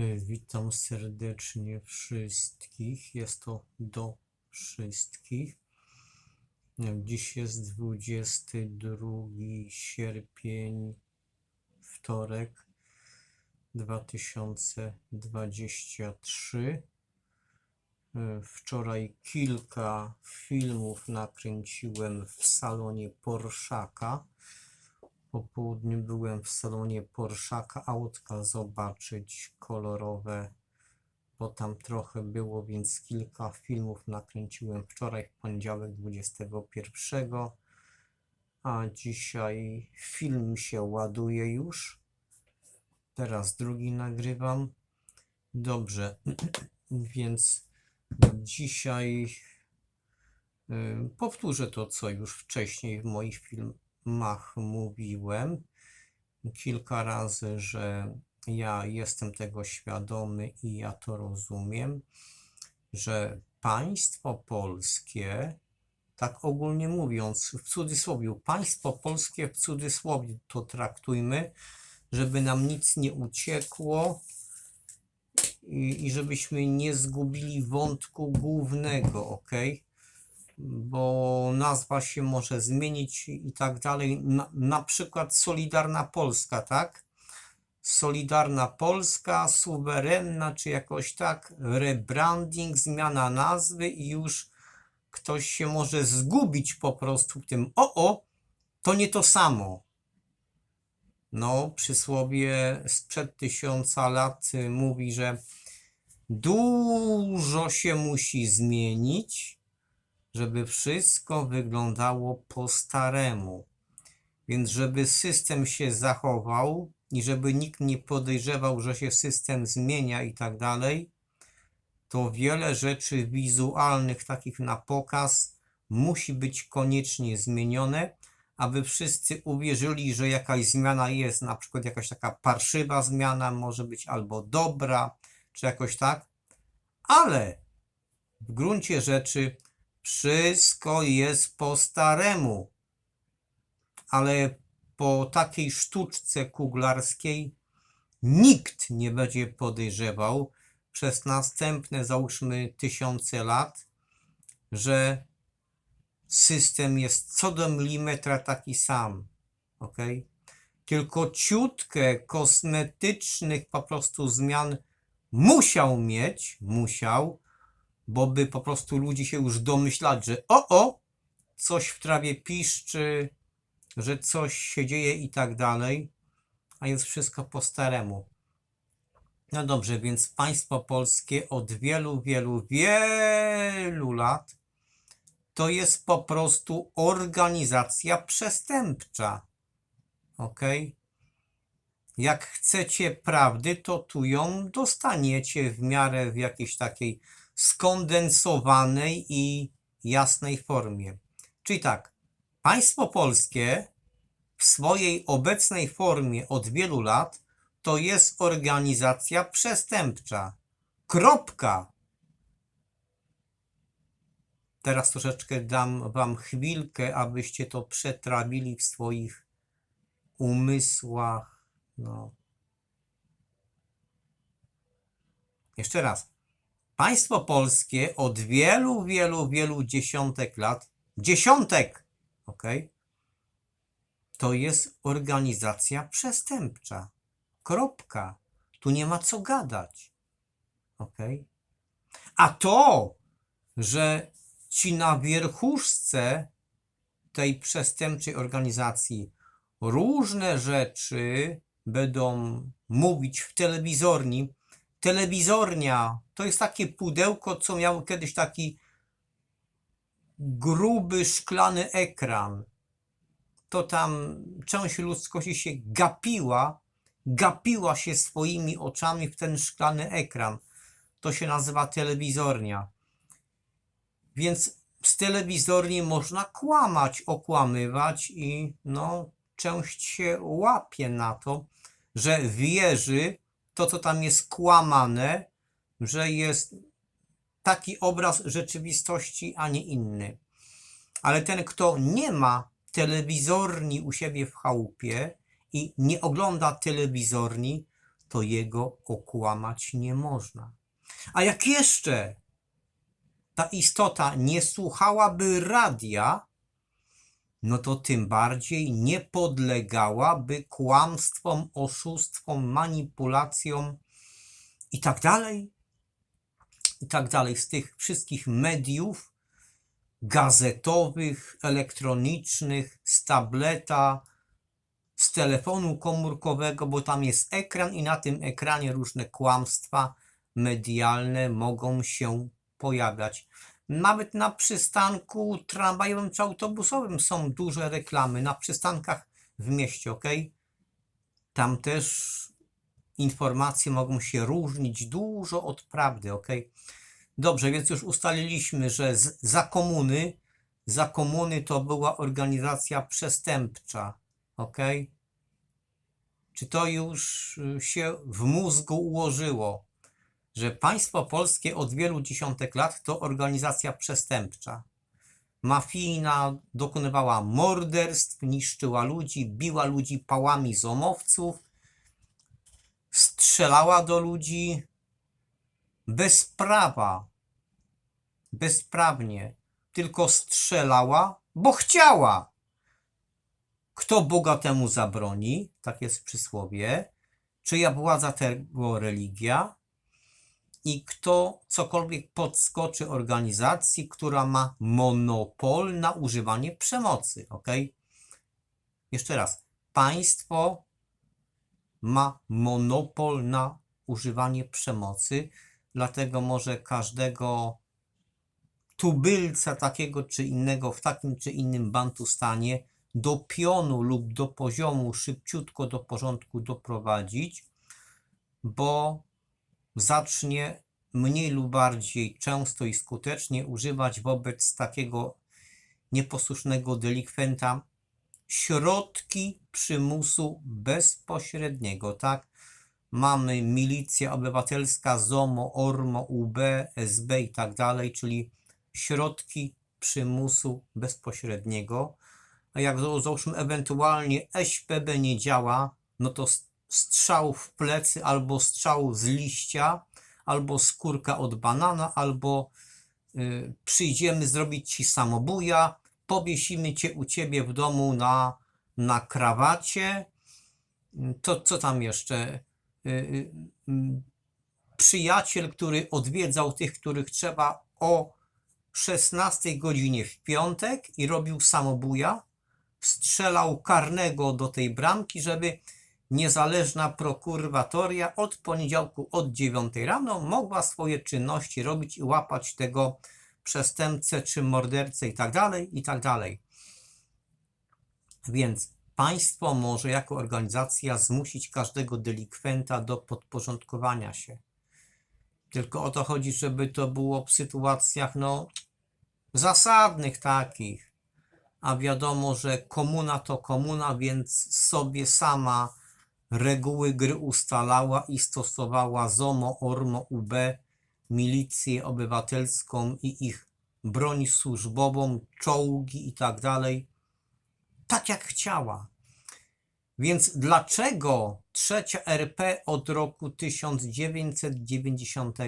E, Witam serdecznie wszystkich. Jest to do wszystkich. E, Dziś jest 22 sierpień, wtorek 2023. E, Wczoraj kilka filmów nakręciłem w salonie Porszaka. Po południu byłem w salonie Porszaka autka zobaczyć kolorowe, bo tam trochę było, więc kilka filmów nakręciłem wczoraj w poniedziałek 21, a dzisiaj film się ładuje już. Teraz drugi nagrywam. Dobrze, więc dzisiaj y, powtórzę to, co już wcześniej w moich filmach mówiłem kilka razy, że ja jestem tego świadomy i ja to rozumiem, że państwo polskie, tak ogólnie mówiąc, w cudzysłowie, państwo polskie w cudzysłowie to traktujmy, żeby nam nic nie uciekło i, i żebyśmy nie zgubili wątku głównego, ok? Bo nazwa się może zmienić i tak dalej. Na, na przykład Solidarna Polska, tak? Solidarna Polska, suwerenna, czy jakoś tak, rebranding, zmiana nazwy i już ktoś się może zgubić po prostu w tym. O, o, to nie to samo. No, przysłowie sprzed tysiąca lat mówi, że dużo się musi zmienić, żeby wszystko wyglądało po staremu. Więc żeby system się zachował i żeby nikt nie podejrzewał, że się system zmienia i tak dalej, to wiele rzeczy wizualnych, takich na pokaz, musi być koniecznie zmienione, aby wszyscy uwierzyli, że jakaś zmiana jest, na przykład jakaś taka parszywa zmiana może być albo dobra, czy jakoś tak, ale w gruncie rzeczy wszystko jest po staremu. Ale po takiej sztuczce kuglarskiej nikt nie będzie podejrzewał przez następne, załóżmy, tysiące lat, że system jest co do milimetra taki sam. ok? Tylko ciutkę kosmetycznych po prostu zmian musiał mieć, musiał, bo by po prostu ludzie się już domyślali, że o, o, coś w trawie piszczy, że coś się dzieje i tak dalej, a jest wszystko po staremu. No dobrze, więc państwo polskie od wielu, wielu, wielu lat to jest po prostu organizacja przestępcza. Ok? Jak chcecie prawdy, to tu ją dostaniecie w miarę w jakiejś takiej skondensowanej i jasnej formie. Czyli tak, państwo polskie w swojej obecnej formie od wielu lat to jest organizacja przestępcza. Kropka. Teraz troszeczkę dam wam chwilkę, abyście to przetrawili w swoich umysłach. No. Jeszcze raz. Państwo polskie od wielu, wielu, wielu dziesiątek lat, dziesiątek, ok, to jest organizacja przestępcza. Kropka. Tu nie ma co gadać. ok. A to, że ci na wierchuszce tej przestępczej organizacji różne rzeczy będą mówić w telewizorni, telewizornia to jest takie pudełko, co miało kiedyś taki gruby, szklany ekran. To tam część ludzkości się gapiła, gapiła się swoimi oczami w ten szklany ekran. To się nazywa telewizornia. Więc z telewizorni można kłamać, okłamywać i no, część się łapie na to, że wierzy to, co tam jest kłamane, że jest taki obraz rzeczywistości, a nie inny. Ale ten, kto nie ma telewizorni u siebie w chałupie i nie ogląda telewizorni, to jego okłamać nie można. A jak jeszcze ta istota nie słuchałaby radia, no to tym bardziej nie podlegałaby kłamstwom, oszustwom, manipulacjom i tak dalej, i tak dalej. Z tych wszystkich mediów gazetowych, elektronicznych, z tableta, z telefonu komórkowego, bo tam jest ekran i na tym ekranie różne kłamstwa medialne mogą się pojawiać. Nawet na przystanku tramwajowym czy autobusowym są duże reklamy, na przystankach w mieście, ok? Tam też informacje mogą się różnić dużo od prawdy, ok? Dobrze, więc już ustaliliśmy, że z, za komuny, za komuny to była organizacja przestępcza, ok? Czy to już y, się w mózgu ułożyło, że państwo polskie od wielu dziesiątek lat to organizacja przestępcza? Mafijna dokonywała morderstw, niszczyła ludzi, biła ludzi pałami z strzelała do ludzi bez prawa, bezprawnie, tylko strzelała, bo chciała. Kto Boga temu zabroni? Tak jest w przysłowie. Czyja władza tego religia? I kto cokolwiek podskoczy organizacji, która ma monopol na używanie przemocy. Ok? Jeszcze raz. Państwo ma monopol na używanie przemocy, dlatego może każdego tubylca takiego czy innego w takim czy innym bantustanie do pionu lub do poziomu szybciutko do porządku doprowadzić, bo zacznie mniej lub bardziej często i skutecznie używać wobec takiego nieposłusznego delikwenta środki przymusu bezpośredniego, tak? Mamy milicja obywatelska, ZOMO, ORMO, UB, SB i tak dalej, czyli środki przymusu bezpośredniego. A jak załóżmy ewentualnie SPB nie działa, no to strzał w plecy albo strzał z liścia, albo skórka od banana, albo y, przyjdziemy zrobić ci samobuja, powiesimy cię u ciebie w domu na, na krawacie. To co tam jeszcze? Y, y, y, przyjaciel, który odwiedzał tych, których trzeba o 16 godzinie w piątek i robił samobuja, strzelał karnego do tej bramki, żeby niezależna prokuratoria od poniedziałku od 9 rano mogła swoje czynności robić i łapać tego przestępcę czy mordercę i tak dalej, i tak dalej. Więc państwo może jako organizacja zmusić każdego delikwenta do podporządkowania się. Tylko o to chodzi, żeby to było w sytuacjach no, zasadnych takich. A wiadomo, że komuna to komuna, więc sobie sama reguły gry ustalała i stosowała ZOMO, ORMO, UB, milicję obywatelską i ich broń służbową, czołgi i tak dalej, tak jak chciała. Więc dlaczego trzecia RP od roku 1990,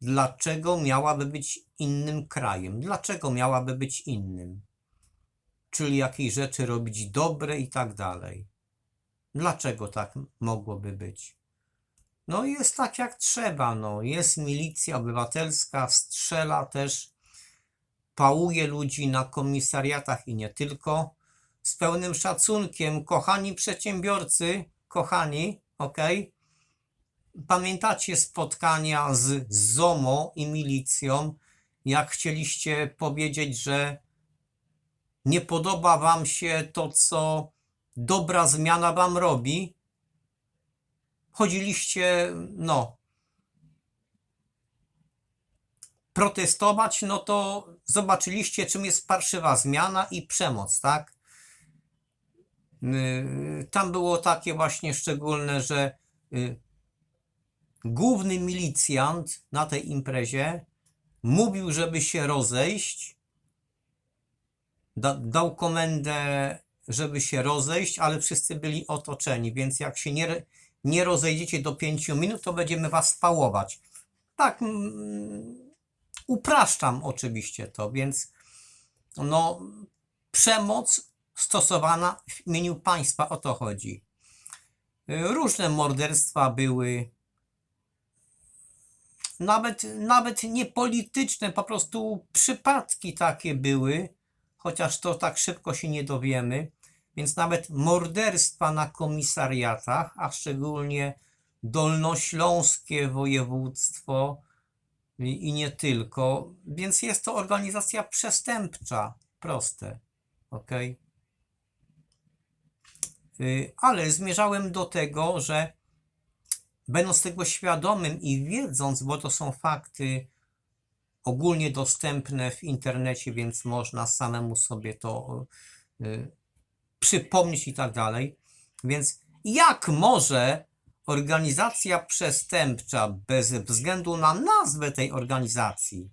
dlaczego miałaby być innym krajem? Dlaczego miałaby być innym? Czyli jakieś rzeczy robić dobre i tak dalej. Dlaczego tak mogłoby być? No jest tak jak trzeba, no. Jest milicja obywatelska, strzela też, pałuje ludzi na komisariatach i nie tylko. Z pełnym szacunkiem, kochani przedsiębiorcy, kochani, ok? Pamiętacie spotkania z ZOMO i milicją, jak chcieliście powiedzieć, że nie podoba wam się to, co dobra zmiana wam robi, chodziliście, no, protestować, no to zobaczyliście, czym jest parszywa zmiana i przemoc, tak? Yy, tam było takie właśnie szczególne, że yy, główny milicjant na tej imprezie mówił, żeby się rozejść, da, dał komendę, żeby się rozejść, ale wszyscy byli otoczeni, więc jak się nie, nie rozejdziecie do 5 minut, to będziemy was spałować. Tak, mm, upraszczam oczywiście to, więc no, przemoc stosowana w imieniu państwa, o to chodzi. Różne morderstwa były, nawet, nawet nie polityczne, po prostu przypadki takie były, chociaż to tak szybko się nie dowiemy. Więc nawet morderstwa na komisariatach, a szczególnie Dolnośląskie Województwo i, nie tylko. Więc jest to organizacja przestępcza. Proste. Ok? Ale zmierzałem do tego, że będąc tego świadomym i wiedząc, bo to są fakty ogólnie dostępne w internecie, więc można samemu sobie to y, przypomnieć i tak dalej. Więc jak może organizacja przestępcza bez względu na nazwę tej organizacji,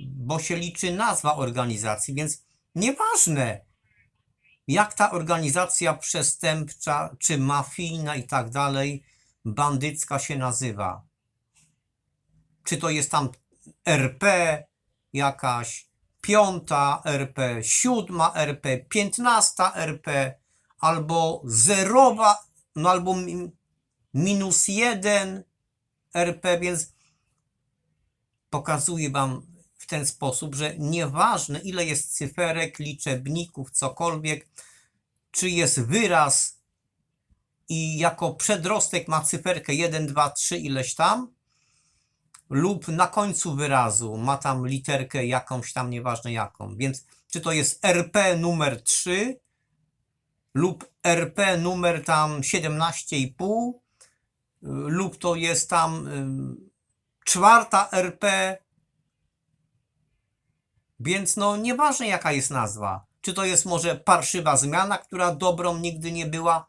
bo się liczy nazwa organizacji, więc nieważne jak ta organizacja przestępcza, czy mafijna i tak dalej, bandycka się nazywa. Czy to jest tam RP jakaś, piąta RP, siódma RP, piętnasta RP, albo zerowa, no albo mi- minus jeden RP, więc pokazuję Wam w ten sposób, że nieważne ile jest cyferek, liczebników, cokolwiek, czy jest wyraz i jako przedrostek ma cyferkę 1, 2, 3 ileś tam, lub na końcu wyrazu ma tam literkę jakąś tam, nieważne jaką. Więc czy to jest RP numer 3 lub RP numer tam 17,5 y, lub to jest tam ym, czwarta RP. Więc no nieważne jaka jest nazwa. Czy to jest może parszywa zmiana, która dobrą nigdy nie była.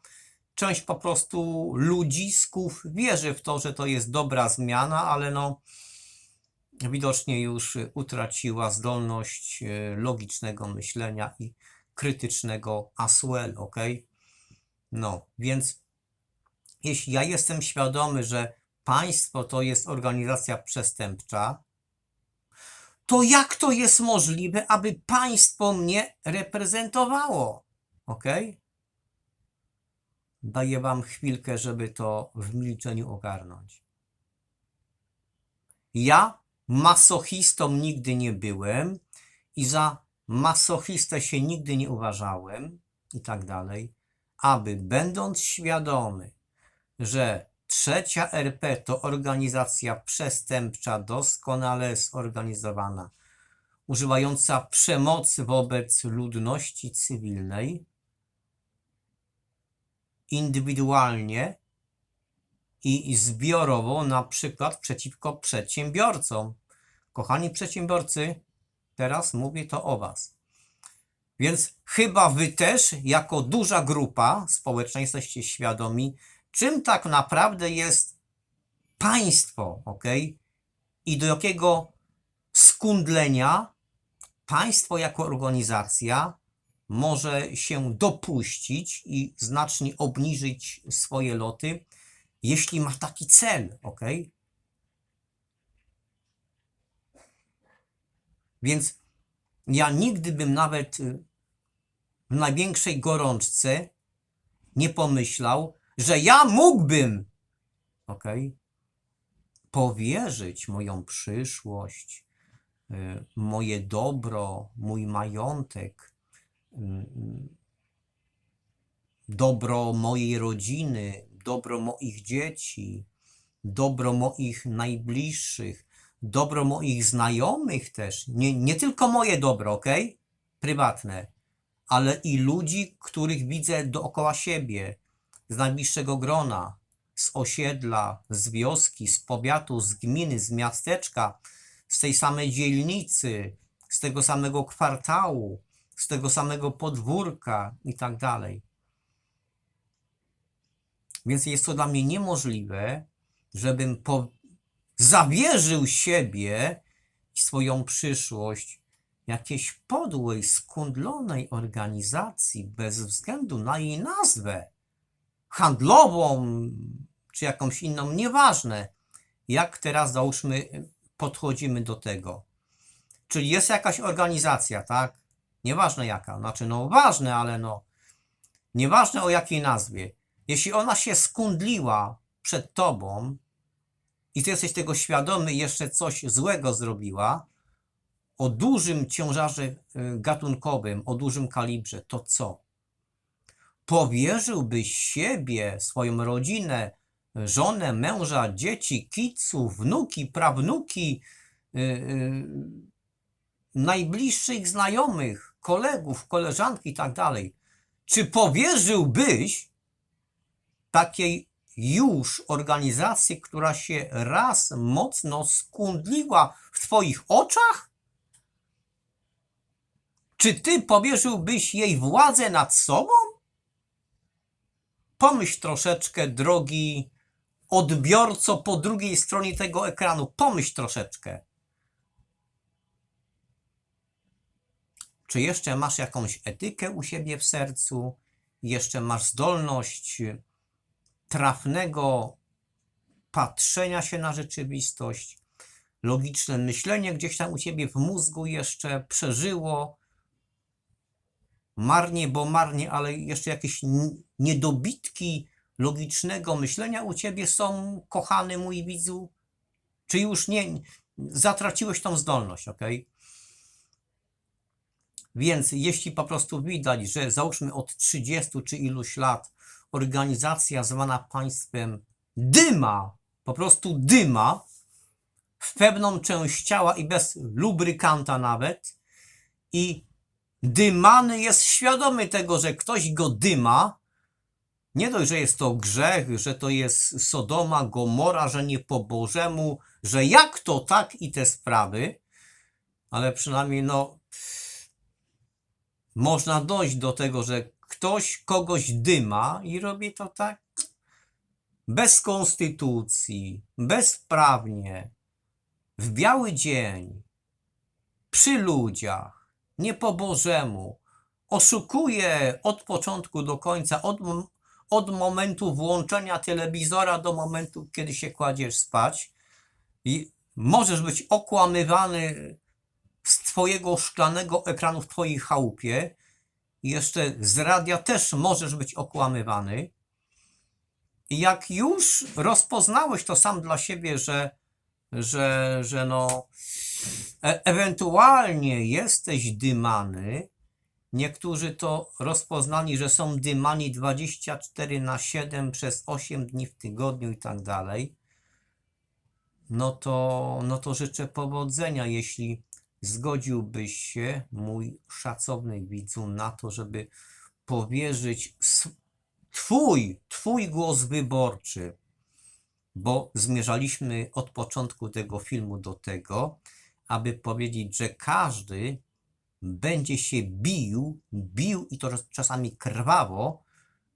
Część po prostu ludzisków wierzy w to, że to jest dobra zmiana, ale no widocznie już utraciła zdolność e, logicznego myślenia i krytycznego as well, ok? No, więc jeśli ja jestem świadomy, że państwo to jest organizacja przestępcza, to jak to jest możliwe, aby państwo mnie reprezentowało? Ok? Daję wam chwilkę, żeby to w milczeniu ogarnąć. Ja masochistą nigdy nie byłem i za masochistę się nigdy nie uważałem i tak dalej, aby będąc świadomy, że trzecia RP to organizacja przestępcza, doskonale zorganizowana, używająca przemocy wobec ludności cywilnej, indywidualnie i zbiorowo, na przykład przeciwko przedsiębiorcom. Kochani przedsiębiorcy, teraz mówię to o Was. Więc chyba Wy też, jako duża grupa społeczna, jesteście świadomi, czym tak naprawdę jest państwo, ok? I do jakiego skundlenia państwo jako organizacja może się dopuścić i znacznie obniżyć swoje loty, jeśli ma taki cel, ok? Więc ja nigdy bym nawet y, w największej gorączce nie pomyślał, że ja mógłbym, ok, powierzyć moją przyszłość, y, moje dobro, mój majątek, dobro mojej rodziny, dobro moich dzieci, dobro moich najbliższych, dobro moich znajomych też. Nie, nie tylko moje dobro, ok? Prywatne, ale i ludzi, których widzę dookoła siebie, z najbliższego grona, z osiedla, z wioski, z powiatu, z gminy, z miasteczka, z tej samej dzielnicy, z tego samego kwartału, z tego samego podwórka i tak dalej. Więc jest to dla mnie niemożliwe, żebym po... zawierzył siebie i swoją przyszłość jakiejś podłej, skundlonej organizacji bez względu na jej nazwę. handlową, czy jakąś inną, nieważne. Jak teraz załóżmy, podchodzimy do tego. Czyli jest jakaś organizacja, tak? Nieważne jaka, znaczy no ważne, ale no nieważne o jakiej nazwie. Jeśli ona się skundliła przed tobą i ty jesteś tego świadomy i jeszcze coś złego zrobiła, o dużym ciężarze y, gatunkowym, o dużym kalibrze, to co? Powierzyłbyś siebie, swoją rodzinę, żonę, męża, dzieci, kiców, wnuki, prawnuki, yy, yy, najbliższych znajomych, kolegów, koleżanki i tak dalej. Czy powierzyłbyś takiej już organizacji, która się raz mocno skundliła w Twoich oczach? Czy Ty powierzyłbyś jej władzę nad sobą? Pomyśl troszeczkę, drogi odbiorco po drugiej stronie tego ekranu, pomyśl troszeczkę. Czy jeszcze masz jakąś etykę u siebie w sercu? Jeszcze masz zdolność trafnego patrzenia się na rzeczywistość? Logiczne myślenie gdzieś tam u ciebie w mózgu jeszcze przeżyło? Marnie, bo marnie, ale jeszcze jakieś niedobitki logicznego myślenia u ciebie są, kochany mój widzu? Czy już nie zatraciłeś tą zdolność, ok? Więc jeśli po prostu widać, że załóżmy od 30 czy iluś lat organizacja zwana państwem dyma, po prostu dyma w pewną część ciała i bez lubrykanta nawet i dymany jest świadomy tego, że ktoś go dyma, nie dość, że jest to grzech, że to jest Sodoma, Gomora, że nie po Bożemu, że jak to tak i te sprawy, ale przynajmniej no można dojść do tego, że ktoś kogoś dyma i robi to tak bez konstytucji, bezprawnie, w biały dzień, przy ludziach, nie po Bożemu, oszukuje od początku do końca, od, od momentu włączenia telewizora do momentu, kiedy się kładziesz spać. I możesz być okłamywany z twojego szklanego ekranu w twojej chałupie. Jeszcze z radia też możesz być okłamywany. Jak już rozpoznałeś to sam dla siebie, że, że, że no, e ewentualnie jesteś dymany, niektórzy to rozpoznali, że są dymani 24 na 7 przez 8 dni w tygodniu i tak dalej, no to, no to życzę powodzenia, jeśli zgodziłbyś się, mój szacowny widzu, na to, żeby powierzyć Twój, Twój głos wyborczy, bo zmierzaliśmy od początku tego filmu do tego, aby powiedzieć, że każdy będzie się bił, bił i to czas- czasami krwawo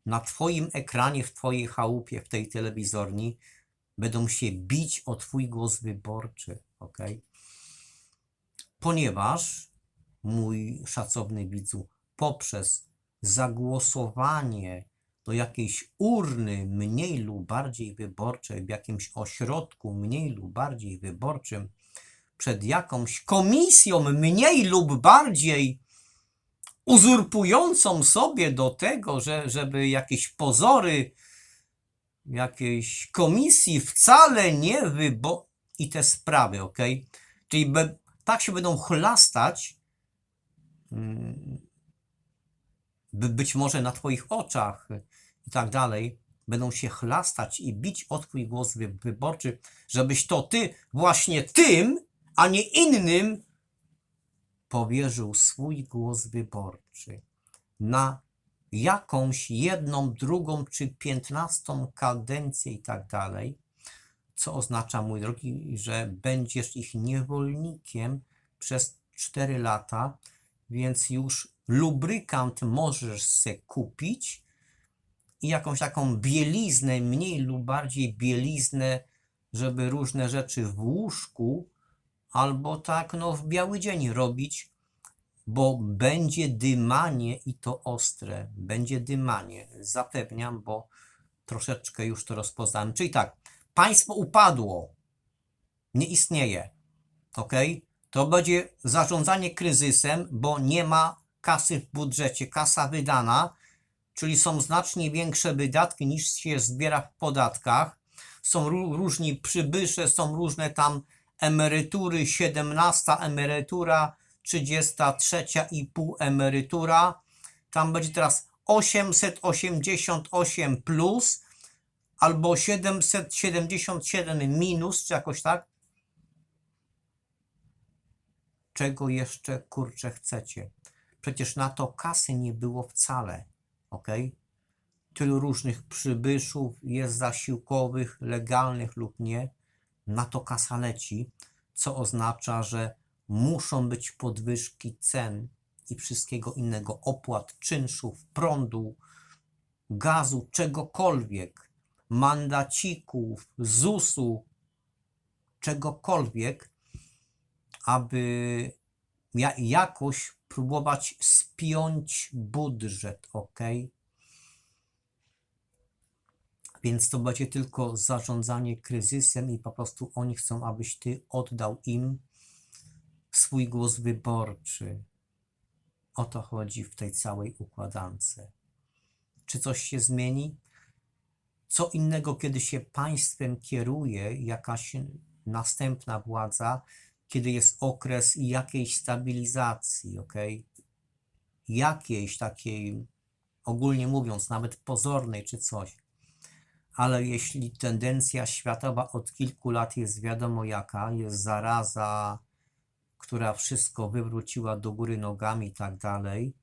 na Twoim ekranie, w Twojej chałupie, w tej telewizorni, będą się bić o Twój głos wyborczy, ok? Ponieważ, mój szacowny widzu, poprzez zagłosowanie do jakiejś urny mniej lub bardziej wyborczej, w jakimś ośrodku mniej lub bardziej wyborczym, przed jakąś komisją mniej lub bardziej uzurpującą sobie do tego, że, żeby jakieś pozory jakiejś komisji wcale nie wybo... i te sprawy, ok? Czyli. Tak się będą chlastać mm, by być może na Twoich oczach i tak dalej, będą się chlastać i bić o Twój głos wy- wyborczy, żebyś to Ty, właśnie tym, a nie innym, powierzył swój głos wyborczy na jakąś jedną, drugą czy piętnastą kadencję i tak dalej, co oznacza, mój drogi, że będziesz ich niewolnikiem przez 4 lata, więc już lubrykant możesz se kupić i jakąś taką bieliznę, mniej lub bardziej bieliznę, żeby różne rzeczy w łóżku albo tak no w biały dzień robić, bo będzie dymanie i to ostre, będzie dymanie, zapewniam, bo troszeczkę już to rozpoznałem. Czyli tak, państwo upadło, nie istnieje, ok? To będzie zarządzanie kryzysem, bo nie ma kasy w budżecie, kasa wydana, czyli są znacznie większe wydatki niż się zbiera w podatkach. Są ró- różni przybysze, są różne tam emerytury, 17 emerytura, 33,5 emerytura. Tam będzie teraz 888 plus albo 777 minus, czy jakoś tak. Czego jeszcze kurczę chcecie? Przecież na to kasy nie było wcale, ok? Tylu różnych przybyszów jest zasiłkowych, legalnych lub nie. Na to kasa leci, co oznacza, że muszą być podwyżki cen i wszystkiego innego, opłat, czynszów, prądu, gazu, czegokolwiek, mandacików, ZUS-u, czegokolwiek, aby ja, jakoś próbować spiąć budżet, ok? Więc to będzie tylko zarządzanie kryzysem i po prostu oni chcą, abyś ty oddał im swój głos wyborczy. O to chodzi w tej całej układance. Czy coś się zmieni? Co innego, kiedy się państwem kieruje jakaś następna władza, kiedy jest okres jakiejś stabilizacji, ok? Jakiejś takiej, ogólnie mówiąc, nawet pozornej czy coś. Ale jeśli tendencja światowa od kilku lat jest wiadomo jaka, jest zaraza, która wszystko wywróciła do góry nogami i tak dalej,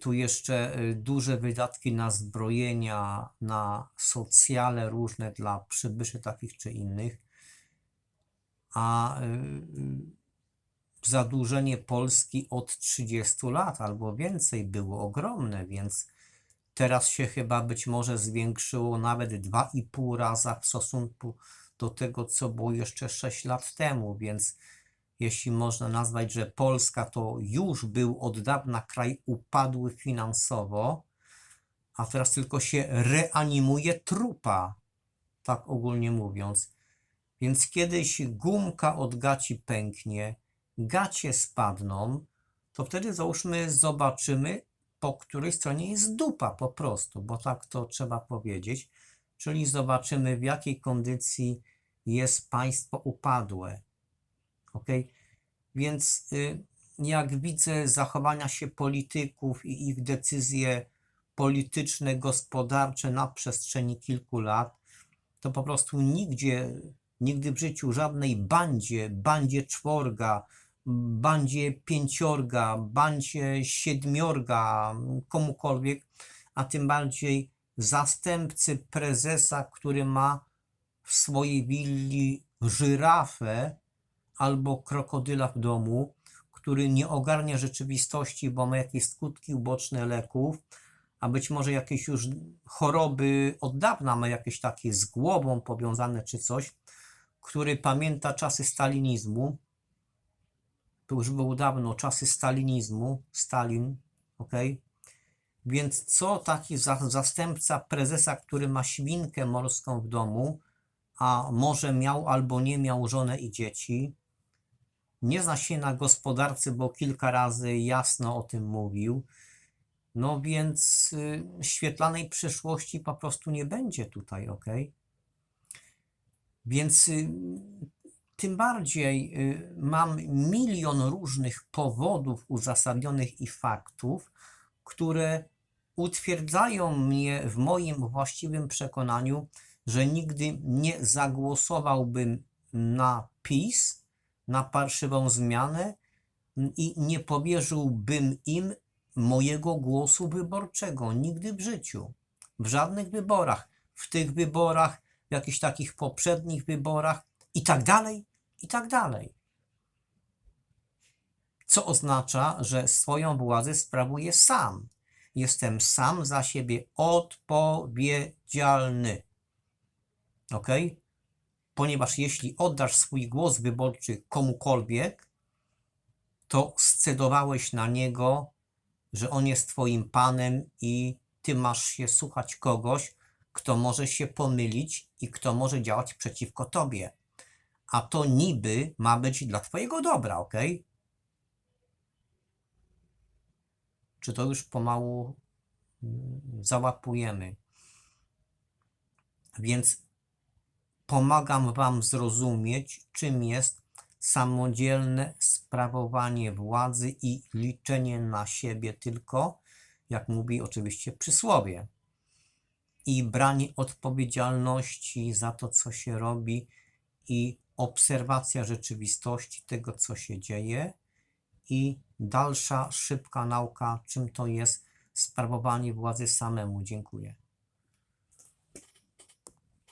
tu jeszcze y, duże wydatki na zbrojenia, na socjale różne dla przybyszy takich czy innych, a y, y, zadłużenie Polski od 30 lat albo więcej było ogromne, więc teraz się chyba być może zwiększyło nawet 2,5 raza w stosunku do tego, co było jeszcze 6 lat temu, więc jeśli można nazwać, że Polska to już był od dawna kraj upadły finansowo, a teraz tylko się reanimuje trupa, tak ogólnie mówiąc. Więc kiedyś gumka od gaci pęknie, gacie spadną, to wtedy załóżmy zobaczymy, po której stronie jest dupa po prostu, bo tak to trzeba powiedzieć. Czyli zobaczymy, w jakiej kondycji jest państwo upadłe. Ok? Więc y, jak widzę zachowania się polityków i ich decyzje polityczne, gospodarcze na przestrzeni kilku lat, to po prostu nigdzie, nigdy w życiu żadnej bandzie, bandzie czworga, bandzie pięciorga, bandzie siedmiorga, komukolwiek, a tym bardziej zastępcy prezesa, który ma w swojej willi żyrafę albo krokodyla w domu, który nie ogarnia rzeczywistości, bo ma jakieś skutki uboczne leków, a być może jakieś już choroby od dawna ma jakieś takie z głową powiązane czy coś, który pamięta czasy stalinizmu, to już było dawno, czasy stalinizmu, Stalin, ok? Więc co taki za, zastępca prezesa, który ma świnkę morską w domu, a może miał albo nie miał żonę i dzieci, nie zna się na gospodarce, bo kilka razy jasno o tym mówił, no więc y, świetlanej przyszłości po prostu nie będzie tutaj, ok? Więc y, tym bardziej y, mam milion różnych powodów uzasadnionych i faktów, które utwierdzają mnie w moim właściwym przekonaniu, że nigdy nie zagłosowałbym na PiS, na parszywą zmianę i nie powierzyłbym im mojego głosu wyborczego. Nigdy w życiu. W żadnych wyborach. W tych wyborach, w jakichś takich poprzednich wyborach i tak dalej, i tak dalej. Co oznacza, że swoją władzę sprawuję sam. Jestem sam za siebie odpowiedzialny. Ok? Ponieważ jeśli oddasz swój głos wyborczy komukolwiek, to scedowałeś na niego, że on jest twoim panem i ty masz się słuchać kogoś, kto może się pomylić i kto może działać przeciwko tobie. A to niby ma być dla twojego dobra, ok? Czy to już pomału mm, załapujemy? Więc pomagam Wam zrozumieć, czym jest samodzielne sprawowanie władzy i liczenie na siebie tylko, jak mówi oczywiście przysłowie, i branie odpowiedzialności za to, co się robi, i obserwacja rzeczywistości tego, co się dzieje, i dalsza szybka nauka, czym to jest sprawowanie władzy samemu. Dziękuję.